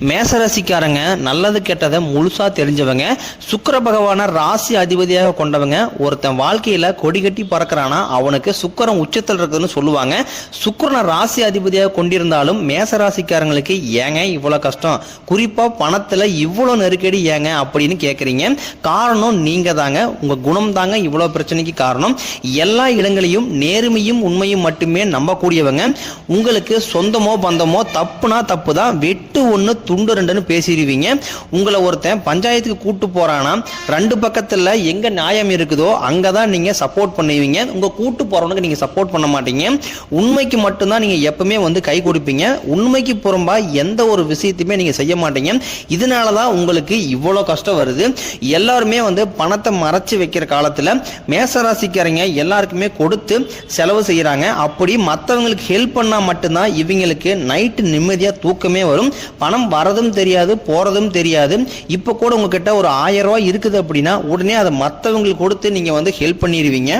மேசராசிக்காரங்க நல்லது கெட்டதை முழுசா தெரிஞ்சவங்க சுக்கர பகவான ராசி அதிபதியாக கொண்டவங்க ஒருத்தன் வாழ்க்கையில கொடி கட்டி பறக்கிறானா அவனுக்கு சுக்கரம் உச்சத்தில் இருக்குதுன்னு சொல்லுவாங்க. சுக்கரனை ராசி அதிபதியாக கொண்டிருந்தாலும் மேசராசிக்காரங்களுக்கு ஏங்க இவ்வளவு கஷ்டம்? குறிப்பா பணத்துல இவ்வளவு நெருக்கடி ஏங்க அப்படின்னு கேக்குறீங்க. காரணம் நீங்க தாங்க உங்க குணம் தாங்க இவ்வளவு பிரச்சனைக்கு காரணம். எல்லா இடங்களையும் நேர்மையும் உண்மையும் மட்டுமே நம்பக்கூடியவங்க. உங்களுக்கு சொந்தமோ பந்தமோ தப்புனா தப்பு தான் வெட்டு ஒன்று துண்டு ரெண்டுன்னு பேசிடுவீங்க. உங்களை ஒருத்தன் பஞ்சாயத்துக்கு கூட்டு போறானா ரெண்டு பக்கத்துல எங்க நியாயம் இருக்குதோ அங்கே தான் நீங்க சப்போர்ட் பண்ணுவீங்க. உங்க கூட்டு போறவனுக்கு நீங்க சப்போர்ட் பண்ண மாட்டீங்க. உண்மைக்கு மட்டும்தான் நீங்க எப்பவுமே வந்து கை கொடுப்பீங்க. உண்மைக்கு புறம்பா எந்த ஒரு விஷயத்தையுமே நீங்க செய்ய மாட்டீங்க. இதனால தான் உங்களுக்கு இவ்வளோ கஷ்டம் வருது. எல்லாருமே வந்து பணத்தை மறைச்சு வைக்கிற காலத்தில் மேசராசிக்காரங்க எல்லாருக்குமே கொடுத்து செலவு செய்கிறாங்க அப்படி மற்றவங்களுக்கு ஹெல்ப் பண்ணால் மட்டும்தான் இவங்களுக்கு நைட்டு நிம்மதியாக தூக்கமே வரும். பணம் வரதும் தெரியாது போறதும் தெரியாது. இப்போ கூட உங்ககிட்ட ஒரு ஆயிரம் ரூபாய் இருக்குது அப்படின்னா உடனே அதை மற்றவங்களுக்கு கொடுத்து நீங்க வந்து ஹெல்ப் பண்ணிடுவீங்க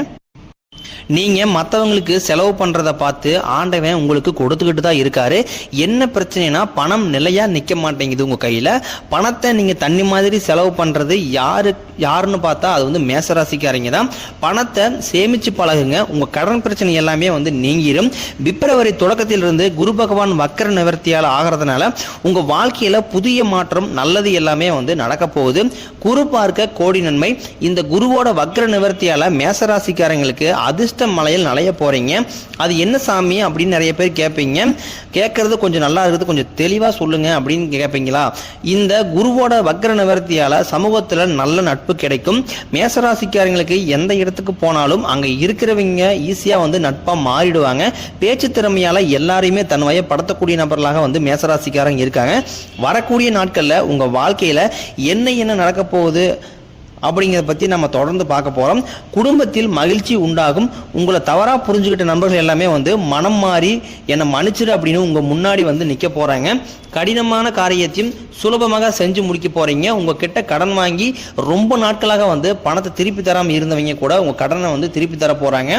நீங்க மற்றவங்களுக்கு செலவு பண்றத பார்த்து ஆண்டவன் உங்களுக்கு கொடுத்துக்கிட்டு தான் இருக்காரு. என்ன பிரச்சனைனா பணம் நிலையா நிக்க மாட்டேங்குது உங்க கையில. பணத்தை நீங்க தண்ணி மாதிரி செலவு பண்றது யாரு யாருன்னு பார்த்தா அது வந்து மேசராசிக்காரங்க தான். பணத்தை சேமிச்சு பழகுங்க. உங்க கடன் பிரச்சனை எல்லாமே வந்து நீங்கிடும் பிப்ரவரி தொடக்கத்திலிருந்து குரு பகவான் வக்கர நிவர்த்தியால் ஆகிறதுனால உங்க வாழ்க்கையில புதிய மாற்றம் நல்லது எல்லாமே வந்து நடக்க போகுது. குரு பார்க்க கோடி நன்மை. இந்த குருவோட வக்கர நிவர்த்தியால மேசராசிக்காரங்களுக்கு அதிர்ஷ்ட மலையில் நலைய போறீங்க. அது என்ன சாமி அப்படின்னு நிறைய பேர் கேட்பீங்க. கேட்கறது கொஞ்சம் நல்லா இருக்கிறது கொஞ்சம் தெளிவா சொல்லுங்க அப்படின்னு கேட்பீங்களா? இந்த குருவோட வக்ர நிவர்த்தியால சமூகத்துல நல்ல நட்பு கிடைக்கும். மேசராசிக்காரங்களுக்கு எந்த இடத்துக்கு போனாலும் அங்க இருக்கிறவங்க ஈஸியா வந்து நட்பா மாறிடுவாங்க. பேச்சு திறமையால எல்லாரையுமே தன் வயப்படுத்தக்கூடிய நபர்களாக வந்து மேசராசிக்காரங்க இருக்காங்க. வரக்கூடிய நாட்கள்ல உங்க வாழ்க்கையில என்ன என்ன நடக்க போகுது? அப்படிங்கிறத பற்றி நம்ம தொடர்ந்து பார்க்க போகிறோம் குடும்பத்தில் மகிழ்ச்சி உண்டாகும். உங்களை தவறாக புரிஞ்சுக்கிட்ட நண்பர்கள் எல்லாமே வந்து மனம் மாறி என்னை மன்னிச்சிடு அப்படின்னு உங்கள் முன்னாடி வந்து நிற்க போகிறாங்க கடினமான காரியத்தையும் சுலபமாக செஞ்சு முடிக்க போகிறீங்க உங்கள் கிட்ட கடன் வாங்கி ரொம்ப நாட்களாக வந்து பணத்தை திருப்பி தராமல் இருந்தவங்க கூட உங்கள் கடனை வந்து திருப்பி தர போகிறாங்க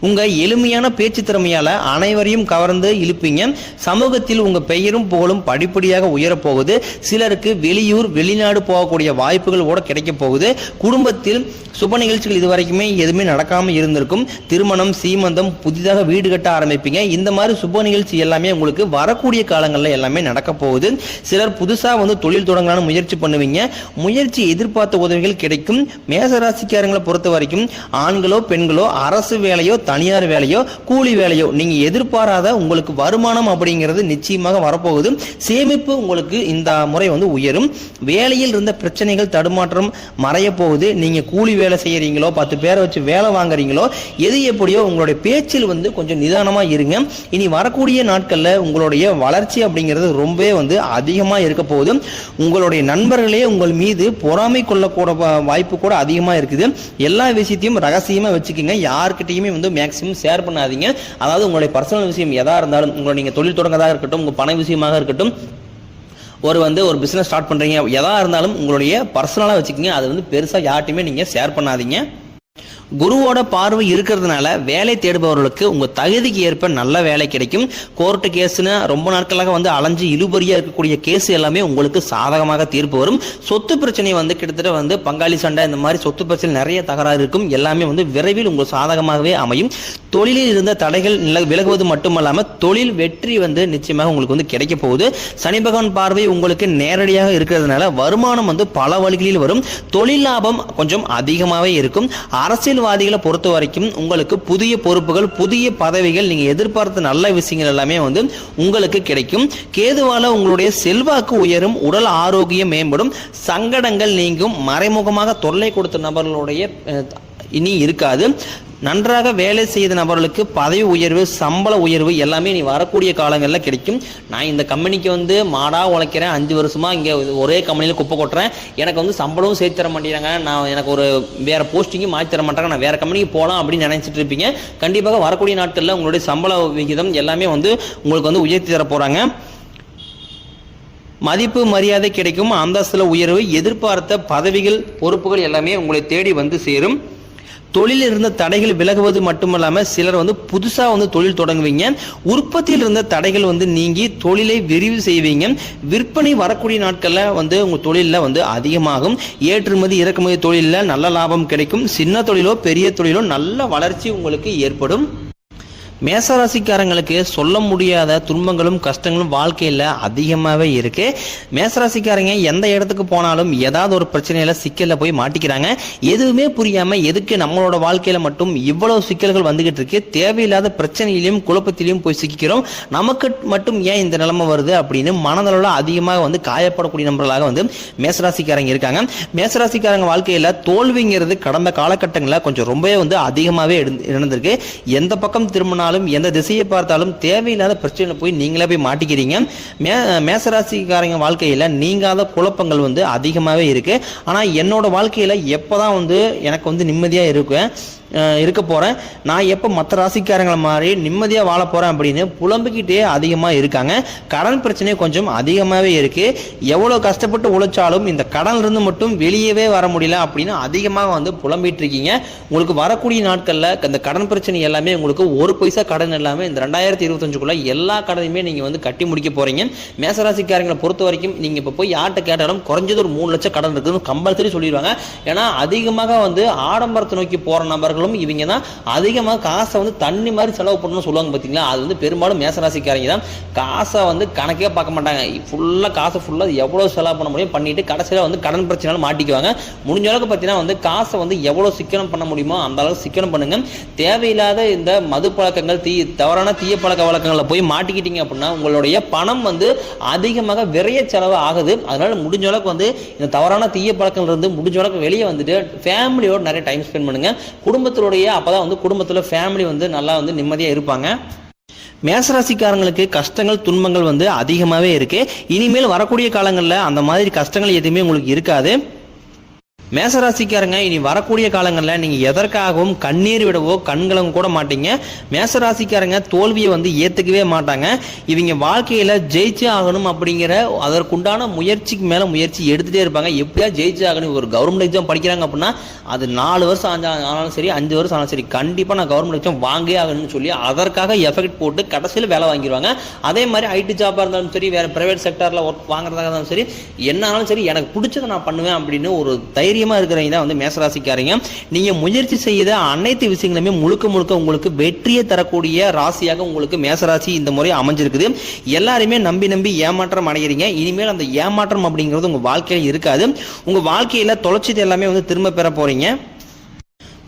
உங்க எளிமையான பேச்சு திறமையால அனைவரையும் கவர்ந்து இழுப்பீங்க. சமூகத்தில் உங்க பெயரும் புகழும் படிப்படியாக உயரப்போகுது. சிலருக்கு வெளியூர் வெளிநாடு போகக்கூடிய வாய்ப்புகள் கூட கிடைக்க போகுது. குடும்பத்தில் சுப நிகழ்ச்சிகள் இதுவரைக்குமே எதுவுமே நடக்காம இருந்திருக்கும். திருமணம் சீமந்தம் புதிதாக வீடு கட்ட ஆரம்பிப்பீங்க. இந்த மாதிரி சுப நிகழ்ச்சி எல்லாமே உங்களுக்கு வரக்கூடிய காலங்களில் எல்லாமே நடக்க போகுது. சிலர் புதுசா வந்து தொழில் தொடங்கலான முயற்சி பண்ணுவீங்க. முயற்சி எதிர்பார்த்த உதவிகள் கிடைக்கும். மேசராசிக்காரங்களை பொறுத்த வரைக்கும் ஆண்களோ பெண்களோ அரசு வேலையோ தனியார் வேலையோ கூலி வேலையோ நீங்க எதிர்பாராத உங்களுக்கு வருமானம் அப்படிங்கிறது நிச்சயமாக வரப்போகுது. சேமிப்பு உங்களுக்கு இந்த முறை வந்து உயரும். வேலையில் இருந்த பிரச்சனைகள் தடுமாற்றம் மறைய போகுது. நீங்க கூலி வேலை செய்யறீங்களோ பத்து பேரை வச்சு வேலை வாங்குறீங்களோ எது எப்படியோ உங்களுடைய பேச்சில் வந்து கொஞ்சம் நிதானமா இருங்க. இனி வரக்கூடிய நாட்கள்ல உங்களுடைய வளர்ச்சி அப்படிங்கிறது ரொம்பவே வந்து அதிகமா இருக்க போகுது. உங்களுடைய நண்பர்களே உங்கள் மீது பொறாமை கொள்ளக்கூட வாய்ப்பு கூட அதிகமா இருக்குது. எல்லா விஷயத்தையும் ரகசியமா வச்சுக்கோங்க. யார்கிட்டையுமே வந்து மேக்ஸிமம் ஷேர் பண்ணாதீங்க. அதாவது உங்களுடைய பர்சனல் விஷயம் எதா இருந்தாலும் உங்களை நீங்கள் தொழில் தொடங்கதாக இருக்கட்டும் உங்கள் பண விஷயமாக இருக்கட்டும் ஒரு வந்து ஒரு பிஸ்னஸ் ஸ்டார்ட் பண்ணுறீங்க எதா இருந்தாலும் உங்களுடைய பர்சனலாக வச்சுக்கோங்க. அது வந்து பெருசாக யார்ட்டையுமே நீங்கள் ஷேர் பண்ணாதீங்க. குருவோட பார்வை இருக்கிறதுனால வேலை தேடுபவர்களுக்கு உங்க தகுதிக்கு ஏற்ப நல்ல வேலை கிடைக்கும். கோர்ட்டு கேஸ்னு ரொம்ப நாட்களாக வந்து அலைஞ்சு இழுபறியா இருக்கக்கூடிய கேஸ் எல்லாமே உங்களுக்கு சாதகமாக தீர்ப்பு வரும். சொத்து பிரச்சனை வந்து கிட்டத்தட்ட வந்து பங்காளி சண்டை இந்த மாதிரி சொத்து பிரச்சனை நிறைய தகராறு இருக்கும். எல்லாமே வந்து விரைவில் உங்களுக்கு சாதகமாகவே அமையும். தொழிலில் இருந்த தடைகள் நில- விலகுவது மட்டுமல்லாமல் தொழில் வெற்றி வந்து நிச்சயமாக உங்களுக்கு வந்து கிடைக்க போகுது. சனி பகவான் பார்வை உங்களுக்கு நேரடியாக இருக்கிறதுனால வருமானம் வந்து பல வழிகளில் வரும். தொழில் லாபம் கொஞ்சம் அதிகமாகவே இருக்கும். அரசியல் அரசியல்வாதிகளை பொறுத்த வரைக்கும் உங்களுக்கு புதிய பொறுப்புகள் புதிய பதவிகள் நீங்க எதிர்பார்த்த நல்ல விஷயங்கள் எல்லாமே வந்து உங்களுக்கு கிடைக்கும். கேதுவால உங்களுடைய செல்வாக்கு உயரும் உடல் ஆரோக்கியம் மேம்படும் சங்கடங்கள் நீங்கும் மறைமுகமாக தொல்லை கொடுத்த நபர்களுடைய இனி இருக்காது. நன்றாக வேலை செய்த நபர்களுக்கு பதவி உயர்வு சம்பள உயர்வு எல்லாமே நீ வரக்கூடிய காலங்களில் கிடைக்கும். நான் இந்த கம்பெனிக்கு வந்து மாடாக உழைக்கிறேன். அஞ்சு வருஷமாக இங்கே ஒரே கம்பெனியில் குப்பை கொட்டுறேன். எனக்கு வந்து சம்பளமும் சேர்த்து தர மாட்டேங்கிறாங்க. நான் எனக்கு ஒரு வேறு போஸ்டிங்கும் மாற்றி தர மாட்டாங்க நான் வேறு கம்பெனிக்கு போகலாம் அப்படின்னு நினச்சிட்டு இருப்பீங்க. கண்டிப்பாக வரக்கூடிய நாட்களில் உங்களுடைய சம்பள விகிதம் எல்லாமே வந்து உங்களுக்கு வந்து உயர்த்தி தர போகிறாங்க மதிப்பு மரியாதை கிடைக்கும். அந்தஸ்தில் உயர்வு எதிர்பார்த்த பதவிகள் பொறுப்புகள் எல்லாமே உங்களை தேடி வந்து சேரும். தொழிலில் இருந்த தடைகள் விலகுவது மட்டுமல்லாமல் சிலர் வந்து புதுசாக வந்து தொழில் தொடங்குவீங்க. உற்பத்தியில் இருந்த தடைகள் வந்து நீங்கி தொழிலை விரிவு செய்வீங்க. விற்பனை வரக்கூடிய நாட்களில் வந்து உங்கள் தொழிலில் வந்து அதிகமாகும். ஏற்றுமதி இறக்குமதி தொழிலில் நல்ல லாபம் கிடைக்கும். சின்ன தொழிலோ பெரிய தொழிலோ நல்ல வளர்ச்சி உங்களுக்கு ஏற்படும். மேசராசிக்காரங்களுக்கு சொல்ல முடியாத துன்பங்களும் கஷ்டங்களும் வாழ்க்கையில் அதிகமாகவே இருக்கு. மேசராசிக்காரங்க எந்த இடத்துக்கு போனாலும் ஏதாவது ஒரு பிரச்சனையில சிக்கலில் போய் மாட்டிக்கிறாங்க. எதுவுமே புரியாம எதுக்கு நம்மளோட வாழ்க்கையில மட்டும் இவ்வளவு சிக்கல்கள் வந்துகிட்டு இருக்கு. தேவையில்லாத பிரச்சனையிலையும் குழப்பத்திலையும் போய் சிக்கிறோம் நமக்கு மட்டும் ஏன் இந்த நிலைமை வருது அப்படின்னு மனதளவில் அதிகமாக வந்து காயப்படக்கூடிய நபர்களாக வந்து மேசராசிக்காரங்க இருக்காங்க. மேசராசிக்காரங்க வாழ்க்கையில தோல்விங்கிறது கடந்த காலகட்டங்களில் கொஞ்சம் ரொம்பவே வந்து அதிகமாகவே இருந்திருக்கு எந்த பக்கம் திரும்பினாலும் எந்த திசையை பார்த்தாலும் தேவையில்லாத பிரச்சனை போய் நீங்களே போய் மாட்டிக்கிறீங்க. மே மேசராசிக்காரங்க வாழ்க்கையில் நீங்காத குழப்பங்கள் வந்து அதிகமாகவே இருக்குது ஆனால் என்னோட எப்போ தான் வந்து எனக்கு வந்து நிம்மதியாக இருக்கும் இருக்க போகிறேன் நான் எப்போ மற்ற ராசிக்காரங்களை மாதிரி நிம்மதியாக வாழ போகிறேன் அப்படின்னு புலம்பிக்கிட்டே அதிகமாக இருக்காங்க. கடன் பிரச்சனை கொஞ்சம் அதிகமாகவே இருக்குது எவ்வளோ கஷ்டப்பட்டு உழைச்சாலும் இந்த கடன்லேருந்து மட்டும் வெளியவே வர முடியல அப்படின்னு அதிகமாக வந்து புலம்பிகிட்டு இருக்கீங்க. உங்களுக்கு வரக்கூடிய நாட்களில் இந்த கடன் பிரச்சனை எல்லாமே உங்களுக்கு ஒரு பைசா கடன் இல்லாமல் இந்த ரெண்டாயிரத்தி இருபத்தஞ்சுக்குள்ளே எல்லா கடனையுமே நீங்கள் வந்து கட்டி முடிக்க போகிறீங்க மேசராசிக்காரங்களை பொறுத்த வரைக்கும் நீங்கள் இப்போ போய் யார்கிட்ட கேட்டாலும் குறைஞ்சது ஒரு மூணு லட்சம் கடன் இருக்குதுன்னு கம்பல்சரி சொல்லிடுவாங்க. ஏன்னா அதிகமாக வந்து ஆடம்பரத்தை நோக்கி போகிற நபர்கள் நபர்களும் இவங்க தான் அதிகமாக காசை வந்து தண்ணி மாதிரி செலவு பண்ணணும்னு சொல்லுவாங்க பார்த்தீங்களா அது வந்து பெரும்பாலும் மேசராசிக்காரங்க தான். காசை வந்து கணக்கே பார்க்க மாட்டாங்க. ஃபுல்லாக காசை ஃபுல்லாக எவ்வளோ செலவு பண்ண முடியும் பண்ணிட்டு கடைசியில் வந்து கடன் பிரச்சனையால மாட்டிக்குவாங்க. முடிஞ்ச அளவுக்கு பார்த்தீங்கன்னா வந்து காசை வந்து எவ்வளோ சிக்கனம் பண்ண முடியுமோ அந்த அளவுக்கு சிக்கனம் பண்ணுங்க. தேவையில்லாத இந்த மது பழக்கங்கள் தீ தவறான தீய பழக்க வழக்கங்களில் போய் மாட்டிக்கிட்டீங்க அப்படின்னா உங்களுடைய பணம் வந்து அதிகமாக விரைய செலவு ஆகுது. அதனால முடிஞ்ச அளவுக்கு வந்து இந்த தவறான தீய பழக்கங்கள் இருந்து முடிஞ்ச அளவுக்கு வெளியே வந்துட்டு ஃபேமிலியோட நிறைய டைம் ஸ்பெண்ட் பண்ணுங்க. குடும்பத்தினுடைய அப்பதான் வந்து குடும்பத்தில் ஃபேமிலி வந்து நல்லா வந்து நிம்மதியாக இருப்பாங்க. மேசராசிக்காரங்களுக்கு கஷ்டங்கள் துன்பங்கள் வந்து அதிகமாகவே இருக்கு. இனிமேல் வரக்கூடிய காலங்களில் அந்த மாதிரி கஷ்டங்கள் எதுவுமே உங்களுக்கு இருக்காது. மேசராசிக்காரங்க இனி வரக்கூடிய காலங்களில் நீங்கள் எதற்காகவும் கண்ணீர் விடவோ கண்கலங்க கூட மாட்டீங்க. மேசராசிக்காரங்க தோல்வியை வந்து ஏற்றுக்கவே மாட்டாங்க. இவங்க வாழ்க்கையில் ஜெயிச்சு ஆகணும் அப்படிங்கிற அதற்குண்டான முயற்சிக்கு மேலே முயற்சி எடுத்துகிட்டே இருப்பாங்க. எப்படியா ஜெயிச்சே ஆகணும்? ஒரு கவர்மெண்ட் எக்ஸாம் படிக்கிறாங்க அப்படின்னா அது நாலு வருஷம் ஆஞ்சா ஆனாலும் சரி அஞ்சு வருஷம் ஆனாலும் சரி கண்டிப்பாக நான் கவர்மெண்ட் எக்ஸாம் வாங்கே ஆகணும்னு சொல்லி அதற்காக எஃபெக்ட் போட்டு கடைசியில் வேலை வாங்கிடுவாங்க. அதே மாதிரி ஐடி ஜாப்பாக இருந்தாலும் சரி வேறு ப்ரைவேட் செக்டரில் ஒர்க் வாங்குறதாக இருந்தாலும் சரி என்ன ஆனாலும் சரி எனக்கு பிடிச்சதை நான் பண்ணுவேன் அப்படின்னு ஒரு தைரியம் தைரியமா இருக்கிறவங்க தான் வந்து மேசராசிக்காரங்க. நீங்க முயற்சி செய்த அனைத்து விஷயங்களுமே முழுக்க முழுக்க உங்களுக்கு வெற்றியை தரக்கூடிய ராசியாக உங்களுக்கு மேசராசி இந்த முறை அமைஞ்சிருக்குது. எல்லாருமே நம்பி நம்பி ஏமாற்றம் அடைகிறீங்க இனிமேல் அந்த ஏமாற்றம் அப்படிங்கிறது உங்க வாழ்க்கையில இருக்காது. உங்க வாழ்க்கையில தொலைச்சது எல்லாமே வந்து திரும்ப பெற போறீங்க.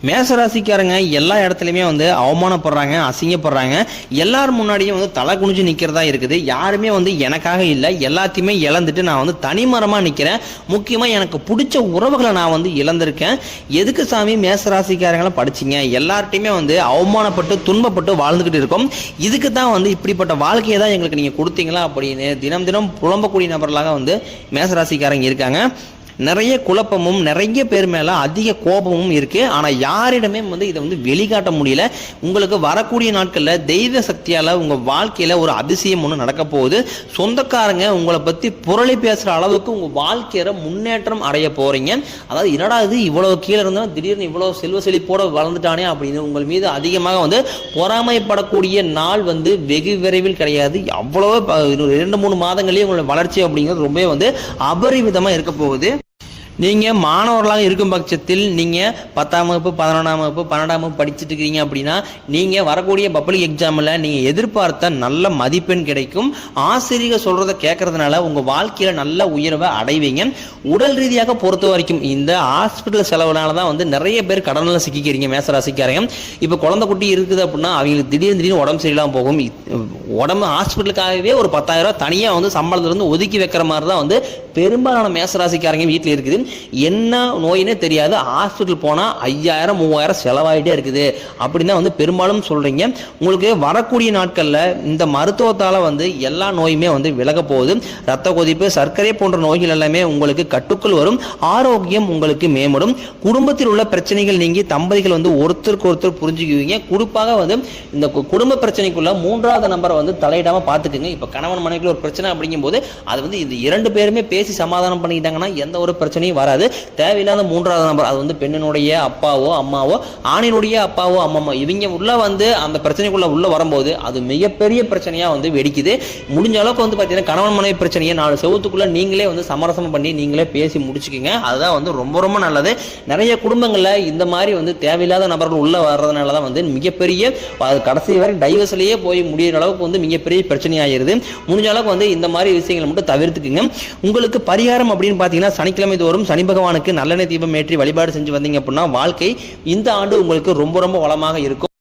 மேசராசிக்காரங்க எல்லா இடத்துலையுமே வந்து அவமானப்படுறாங்க அசிங்கப்படுறாங்க. எல்லார் முன்னாடியும் வந்து தலை குனிஞ்சு நிற்கிறதா இருக்குது. யாருமே வந்து எனக்காக இல்லை. எல்லாத்தையுமே இழந்துட்டு நான் வந்து தனிமரமாக நிற்கிறேன் முக்கியமாக எனக்கு பிடிச்ச உறவுகளை நான் வந்து இழந்திருக்கேன். எதுக்கு சாமி மேசராசிக்காரங்களாம் படிச்சிங்க? எல்லார்ட்டையுமே வந்து அவமானப்பட்டு துன்பப்பட்டு வாழ்ந்துக்கிட்டு இருக்கோம். இதுக்கு தான் வந்து இப்படிப்பட்ட வாழ்க்கையை தான் எங்களுக்கு நீங்கள் கொடுத்தீங்களா அப்படின்னு தினம் தினம் புலம்பக்கூடிய நபர்களாக வந்து மேசராசிக்காரங்க இருக்காங்க. நிறைய குழப்பமும் நிறைய பேர் மேலே அதிக கோபமும் இருக்குது ஆனால் யாரிடமே வந்து இதை வந்து வெளிக்காட்ட முடியல. உங்களுக்கு வரக்கூடிய நாட்களில் தெய்வ சக்தியால் உங்கள் வாழ்க்கையில் ஒரு அதிசயம் ஒன்று நடக்க போகுது. சொந்தக்காரங்க உங்களை பற்றி புரளி பேசுகிற அளவுக்கு உங்கள் வாழ்க்கையில முன்னேற்றம் அடைய போகிறீங்க அதாவது என்னடா இது இவ்வளோ கீழே இருந்தால் திடீர்னு இவ்வளோ செல்வ செழிப்போடு வளர்ந்துட்டானே அப்படின்னு உங்கள் மீது அதிகமாக வந்து பொறாமைப்படக்கூடிய நாள் வந்து வெகு விரைவில் கிடையாது. அவ்வளோ ப- ரெண்டு மூணு மாதங்களே உங்களோட வளர்ச்சி அப்படிங்கிறது ரொம்பவே வந்து அபரிவிதமாக இருக்க போகுது. நீங்கள் மாணவர்களாக இருக்கும் பட்சத்தில் நீங்கள் பத்தாம் வகுப்பு பதினொன்றாம் வகுப்பு பன்னெண்டாம் வகுப்பு படிச்சுட்டு இருக்கீங்க அப்படின்னா நீங்கள் வரக்கூடிய பப்ளிக் எக்ஸாமில் நீங்கள் எதிர்பார்த்த நல்ல மதிப்பெண் கிடைக்கும். ஆசிரியர் சொல்கிறத கேட்கறதுனால உங்கள் வாழ்க்கையில் நல்ல உயர்வை அடைவீங்க. உடல் ரீதியாக பொறுத்த வரைக்கும் இந்த ஹாஸ்பிட்டல் செலவுனால தான் வந்து நிறைய பேர் கடனில் சிக்கிக்கிறீங்க மேசராசிக்காரங்க. இப்போ குழந்தை குட்டி இருக்குது அப்படின்னா அவங்களுக்கு திடீர்னு திடீர்னு உடம்பு சரியில்லாமல் போகும். உடம்பு ஹாஸ்பிட்டலுக்காகவே ஒரு பத்தாயிரம் ரூபா தனியாக வந்து சம்பளத்துலேருந்து ஒதுக்கி வைக்கிற மாதிரி தான் வந்து பெரும்பாலான மேசராசிக்காரங்க வீட்டில் இருக்குது. என்ன நோயினே தெரியாது. ஹாஸ்பிட்டல் போனால் ஐயாயிரம் மூவாயிரம் செலவாயிட்டே இருக்குது. அப்படின்னு தான் வந்து பெரும்பாலும் சொல்கிறீங்க உங்களுக்கு வரக்கூடிய நாட்களில் இந்த மருத்துவத்தால் வந்து எல்லா நோயுமே வந்து விலக போகுது. ரத்த கொதிப்பு சர்க்கரை போன்ற நோய்கள் எல்லாமே உங்களுக்கு கட்டுக்குள் வரும். ஆரோக்கியம் உங்களுக்கு மேம்படும். குடும்பத்தில் உள்ள பிரச்சனைகள் நீங்கி தம்பதிகள் வந்து ஒருத்தருக்கு ஒருத்தர் புரிஞ்சுக்குவீங்க. குறிப்பாக வந்து இந்த கு- குடும்ப பிரச்சனைக்குள்ள மூன்றாவது நம்பரை வந்து தலையிடாமல் பார்த்துக்குங்க இப்போ கணவன் மனைவிக்குள்ள ஒரு பிரச்சனை அப்படிங்கும்போது அது வந்து இது இரண்டு பேருமே பேசி சமாதானம் பண்ணிக்கிட்டாங்கன்னா எந்த ஒரு பிரச்சனையும் பிரச்சனையும் வராது. தேவையில்லாத மூன்றாவது நபர் அது வந்து பெண்ணினுடைய அப்பாவோ அம்மாவோ ஆணினுடைய அப்பாவோ அம்மாவோ இவங்க உள்ள வந்து அந்த பிரச்சனைக்குள்ள உள்ள வரும்போது அது மிகப்பெரிய பிரச்சனையா வந்து வெடிக்குது. முடிஞ்ச அளவுக்கு வந்து பார்த்தீங்கன்னா கணவன் மனைவி பிரச்சனையை நாலு செவத்துக்குள்ள நீங்களே வந்து சமரசம் பண்ணி நீங்களே பேசி முடிச்சுக்கோங்க. அதுதான் வந்து ரொம்ப ரொம்ப நல்லது. நிறைய குடும்பங்களில் இந்த மாதிரி வந்து தேவையில்லாத நபர்கள் உள்ள வர்றதுனால தான் வந்து மிகப்பெரிய அது கடைசி வரை டைவர்ஸ்லயே போய் முடியிற அளவுக்கு வந்து மிகப்பெரிய பிரச்சனையாயிருது. முடிஞ்ச அளவுக்கு வந்து இந்த மாதிரி விஷயங்களை மட்டும் தவிர்த்துக்குங்க. உங்களுக்கு பரிகாரம் அப்படின்னு பார்த்தீங்கன்னா சனிக்கிழமை தோறும் தோறும் சனி பகவானுக்கு நல்லெண்ணெய் தீபம் ஏற்றி வழிபாடு செஞ்சு வந்தீங்க அப்படின்னா வாழ்க்கை இந்த ஆண்டு உங்களுக்கு ரொம்ப ரொம்ப வளமாக இருக்கும்.